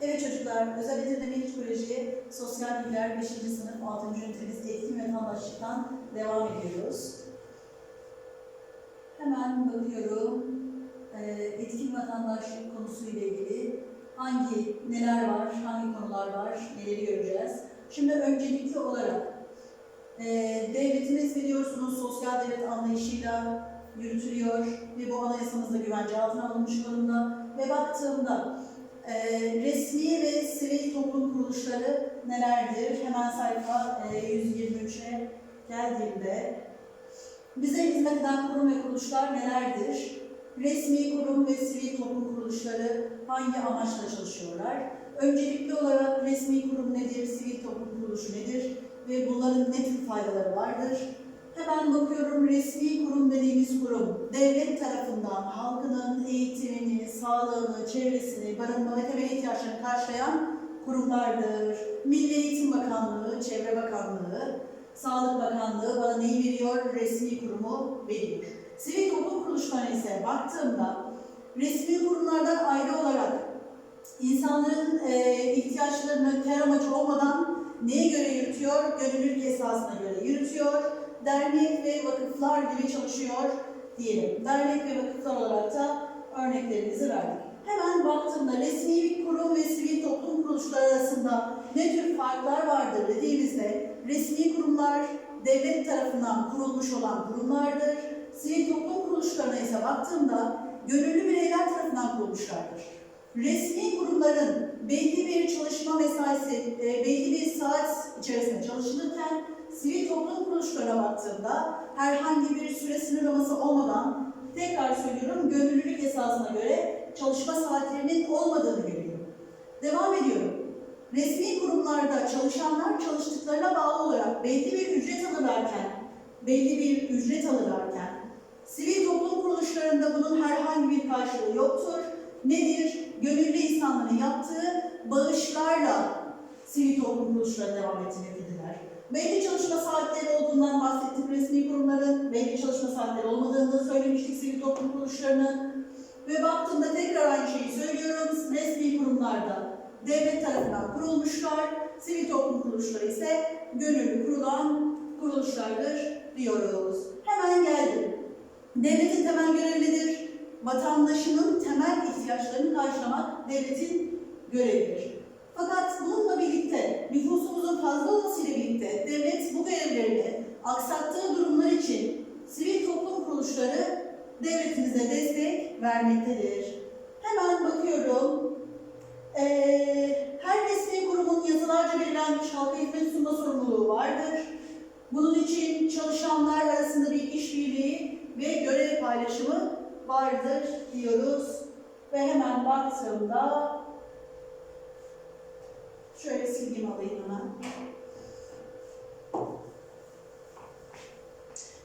Evet çocuklar, Özel Eğitim Milli Koleji Sosyal Bilgiler 5. sınıf 6. ünitemiz Etkin Vatandaşlıktan devam ediyoruz. Hemen bakıyorum, Ee, etkin vatandaşlık konusuyla ilgili hangi, neler var, hangi konular var, neleri göreceğiz. Şimdi öncelikli olarak e, devletimiz biliyorsunuz sosyal devlet anlayışıyla yürütülüyor ve bu anayasamızda güvence altına alınmış durumda. Ve baktığımda e, resmi ve sivil toplum kuruluşları nelerdir? Hemen sayfa e, 123'e geldiğimde bize hizmet eden kurum ve kuruluşlar nelerdir? Resmi kurum ve sivil toplum kuruluşları hangi amaçla çalışıyorlar? Öncelikli olarak resmi kurum nedir, sivil toplum kuruluşu nedir ve bunların ne tür faydaları vardır? Hemen bakıyorum resmi kurum dediğimiz kurum devlet tarafından halkının eğitimini, sağlığını, çevresini, barınma ve temel ihtiyaçlarını karşılayan kurumlardır. Milli Eğitim Bakanlığı, Çevre Bakanlığı, Sağlık Bakanlığı bana neyi veriyor? Resmi kurumu veriyor. Sivil toplum kuruluşlarına ise baktığımda resmi kurumlardan ayrı olarak insanların e, ihtiyaçlarını kar amacı olmadan neye göre yürütüyor? Gönüllülük esasına göre yürütüyor. Dernek ve vakıflar gibi çalışıyor diyelim. Dernek ve vakıflar olarak da örneklerimizi verdik. Hemen baktığımda resmi bir kurum ve sivil toplum kuruluşları arasında ne tür farklar vardır dediğimizde resmi kurumlar devlet tarafından kurulmuş olan kurumlardır. Sivil toplum kuruluşlarına ise baktığımda gönüllü bireyler tarafından kurulmuşlardır. Resmi kurumların belli bir çalışma mesaisi, e, belli içerisinde çalışılırken sivil toplum kuruluşlarına baktığımda herhangi bir süre sınırlaması olmadan tekrar söylüyorum gönüllülük esasına göre çalışma saatlerinin olmadığını görüyorum. Devam ediyorum. Resmi kurumlarda çalışanlar çalıştıklarına bağlı olarak belli bir ücret alırlarken, belli bir ücret alırlarken, sivil toplum kuruluşlarında bunun herhangi bir karşılığı yoktur. Nedir? Gönüllü insanların yaptığı bağışlarla sivil toplum kuruluşları devam ettirebilirler. Belli çalışma saatleri olduğundan bahsettik resmi kurumların, belli çalışma saatleri olmadığını söylemiştik sivil toplum kuruluşlarının. Ve baktığımda tekrar aynı şeyi söylüyorum, resmi kurumlarda devlet tarafından kurulmuşlar, sivil toplum kuruluşları ise gönüllü kurulan kuruluşlardır diyoruz. Hemen geldim. Devletin temel görevi nedir? Vatandaşının temel ihtiyaçlarını karşılamak devletin görevidir. Fakat bununla birlikte, nüfusumuzun fazla olmasıyla birlikte devlet bu görevlerini aksattığı durumlar için sivil toplum kuruluşları devletimize destek vermektedir. Hemen bakıyorum. Ee, her resmi kurumun yazılarca belirlenmiş halka hizmet sunma sorumluluğu vardır. Bunun için çalışanlar arasında bir işbirliği ve görev paylaşımı vardır diyoruz. Ve hemen baktığımda şöyle silgimi alayım hemen.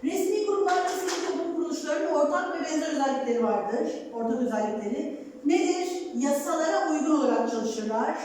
Resmi kurumlarda sivil toplum kuruluşlarının ortak ve benzer özellikleri vardır. Ortak özellikleri nedir? Yasalara uygun olarak çalışırlar.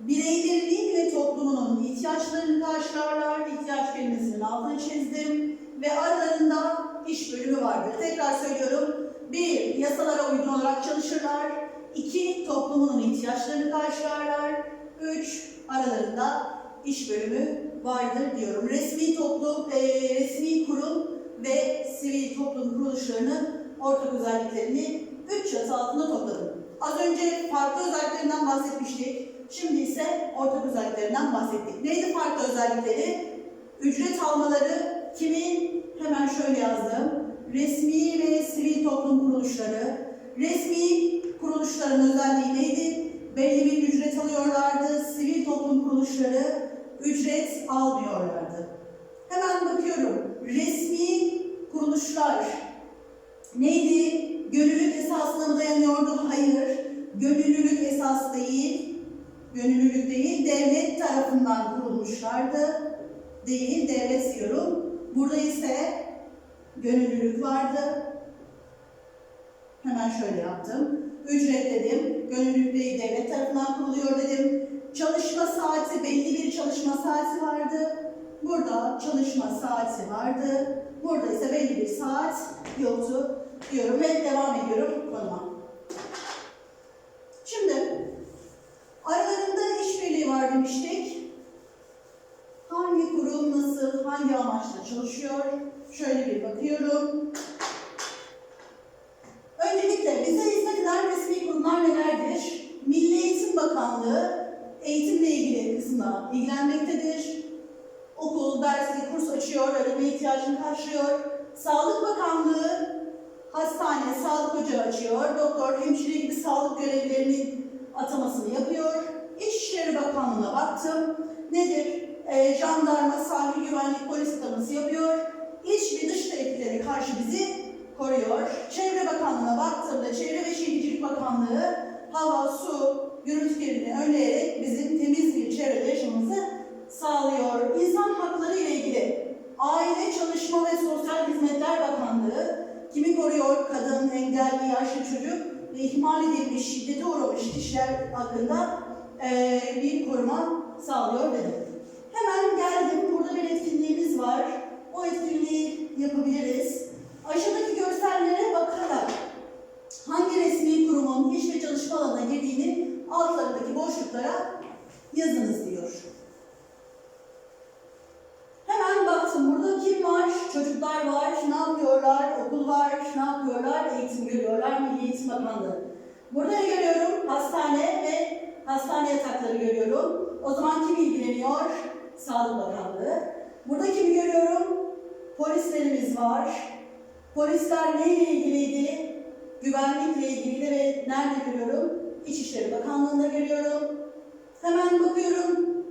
Bireylerinin ve toplumunun ihtiyaçlarını karşılarlar. İhtiyaç kelimesinin altını çizdim. Ve aralarında iş bölümü vardır. Tekrar söylüyorum. Bir, yasalara uygun olarak çalışırlar. İki, toplumunun ihtiyaçlarını karşılarlar. Üç, aralarında iş bölümü vardır diyorum. Resmi toplum, e, resmi kurum ve sivil toplum kuruluşlarının ortak özelliklerini üç çatı altında topladım. Az önce farklı özelliklerinden bahsetmiştik. Şimdi ise ortak özelliklerinden bahsettik. Neydi farklı özellikleri? Ücret almaları kimin? Hemen şöyle yazdım. Resmi ve sivil toplum kuruluşları. Resmi kuruluşların özelliği neydi? Belli bir ücret alıyorlardı. Sivil toplum kuruluşları ücret almıyorlardı. Hemen bakıyorum. Resmi kuruluşlar neydi? Gönüllülük esasına mı dayanıyordu? Hayır. Gönüllülük esas değil. Gönüllülük değil. Devlet tarafından kurulmuşlardı. Değil. Devlet diyorum. Burada ise gönüllülük vardı. Hemen şöyle yaptım ücret dedim. Gönüllülüğü devlet tarafından kuruluyor dedim. Çalışma saati, belli bir çalışma saati vardı. Burada çalışma saati vardı. Burada ise belli bir saat yoktu diyorum ve devam ediyorum konuma. Şimdi aralarında işbirliği var demiştik. Hangi kurum nasıl, hangi amaçla çalışıyor? Şöyle bir bakıyorum. Okul, dersli, kurs açıyor, öğrenme ihtiyacını karşılıyor. Sağlık Bakanlığı hastane, sağlık ocağı açıyor. Doktor, hemşire gibi sağlık görevlilerinin atamasını yapıyor. İçişleri Bakanlığı'na baktım. Nedir? Ee, jandarma, sahil güvenlik, polis ataması yapıyor. İç ve dış tehditlere karşı bizi koruyor. Çevre Bakanlığı'na baktığımda Çevre ve Şehircilik Bakanlığı hava, su, gürültü kirliliğini önleyerek bizim temiz bir çevrede yaşamamızı sağlıyor. İnsan hakları ile ilgili Aile, Çalışma ve Sosyal Hizmetler Bakanlığı kimi koruyor? Kadın, engelli, yaşlı çocuk ve ihmal edilmiş, şiddete uğramış kişiler hakkında eee, bir koruma sağlıyor dedim. Hemen geldim. Burada bir etkinliğimiz var. O etkinliği yapabiliriz. Aşağıdaki görsellere bakarak hangi resmi kurumun iş ve çalışma alanına girdiğini altlarındaki boşluklara yazınız diyor. Hemen baktım burada kim var? Çocuklar var, ne yapıyorlar? Okul var, ne yapıyorlar? Eğitim görüyorlar, Milli Eğitim Bakanlığı. Burada ne görüyorum? Hastane ve hastane yatakları görüyorum. O zaman kim ilgileniyor? Sağlık Bakanlığı. Burada kimi görüyorum? Polislerimiz var. Polisler neyle ilgiliydi? Güvenlikle ilgiliydi ve nerede görüyorum? İçişleri Bakanlığı'nda görüyorum. Hemen bakıyorum.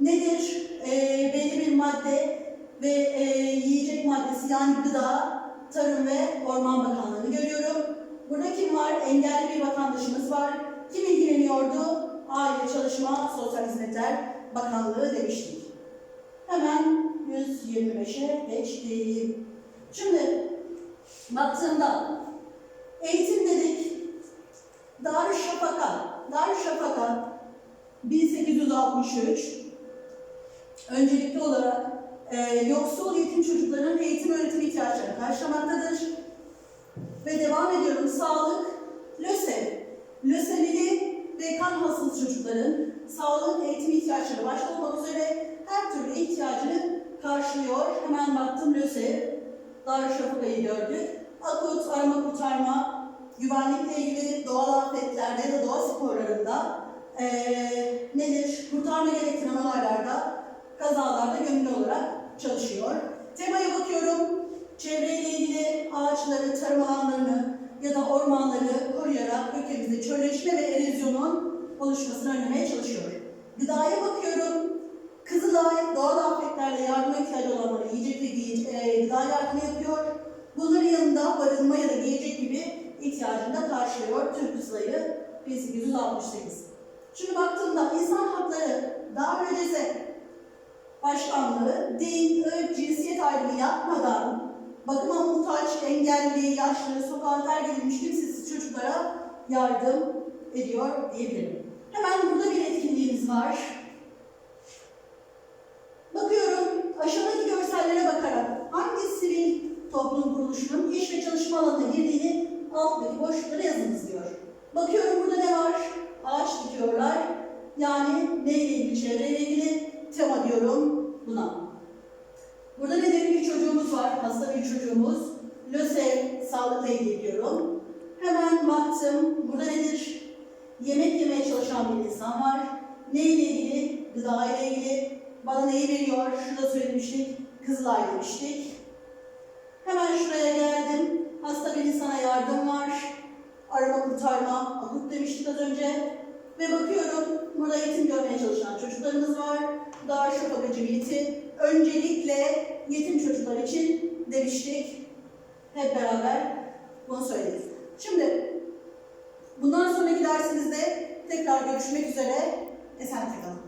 Nedir? Ee, belli bir madde ve e, yiyecek maddesi yani gıda, tarım ve orman bakanlığını görüyorum. Burada kim var? Engelli bir vatandaşımız var. Kim ilgileniyordu? Aile, Çalışma, Sosyal Hizmetler Bakanlığı demiştik. Hemen 125'e geçtim. Şimdi baktığımda eğitim dedik. Darüşşafaka. Darüşşafaka 1863 öncelikli olarak e, yoksul yetim çocukların eğitim öğretim ihtiyaçlarını karşılamaktadır. Ve devam ediyorum. Sağlık, LÖSEV, lösemili ve kan hastası çocukların sağlık eğitim ihtiyaçları başta olmak üzere her türlü ihtiyacını karşılıyor. Hemen baktım LÖSEV, Darüşşafaka'yı gördük. Akut, arama kurtarma, güvenlikle ilgili doğal afetlerde ya da doğa sporlarında eee nedir? Kurtarma gerektiren olaylarda, kazalarda gönüllü olarak çalışıyor. Temaya bakıyorum. Çevreyle ilgili ağaçları, tarım alanlarını ya da ormanları koruyarak ülkemizde çölleşme ve erozyonun oluşmasını önlemeye çalışıyor. Gıdaya bakıyorum. Kızılay doğal afetlerde yardıma ihtiyacı olanlara yiyecek ve e, gıda yardımı yapıyor. Bunların yanında barınma ya da giyecek gibi ihtiyacını da karşılıyor. Türk Kızılay'ı 1868. Şimdi baktığımda insan hakları dar ötesi başkanlığı din, ırk, cinsiyet ayrımı yapmadan bakıma muhtaç, engelli, yaşlı, sokağa terk edilmiş kimsesiz çocuklara yardım ediyor diyebilirim. Hemen burada bir etkinliğimiz var. Bakıyorum aşağıdaki görsellere bakarak hangi sivil toplum kuruluşunun iş ve çalışma alanına girdiğini alttaki boşluklara yazınız diyor. Bakıyorum burada ne var? Ağaç dikiyorlar. Yani neyle ilgili, çevreyle ilgili tema diyorum buna. Burada nedir? Bir çocuğumuz var, hasta bir çocuğumuz. LÖSEV, sağlıkla ilgili diyorum. Hemen baktım, burada nedir? Yemek yemeye çalışan bir insan var. Neyle ilgili? Gıda ile ilgili. Bana neyi veriyor? Şurada söylemiştik. Kızılay demiştik. Hemen şuraya geldim. Hasta bir insana yardım var. Arama kurtarma, akut demiştik az önce. Ve bakıyorum burada eğitim görmeye çalışan çocuklarımız var. Darüşşafaka Cemiyeti. Öncelikle yetim çocuklar için demiştik. Hep beraber bunu söyledik. Şimdi bundan sonraki dersimizde tekrar görüşmek üzere. Esen kalın.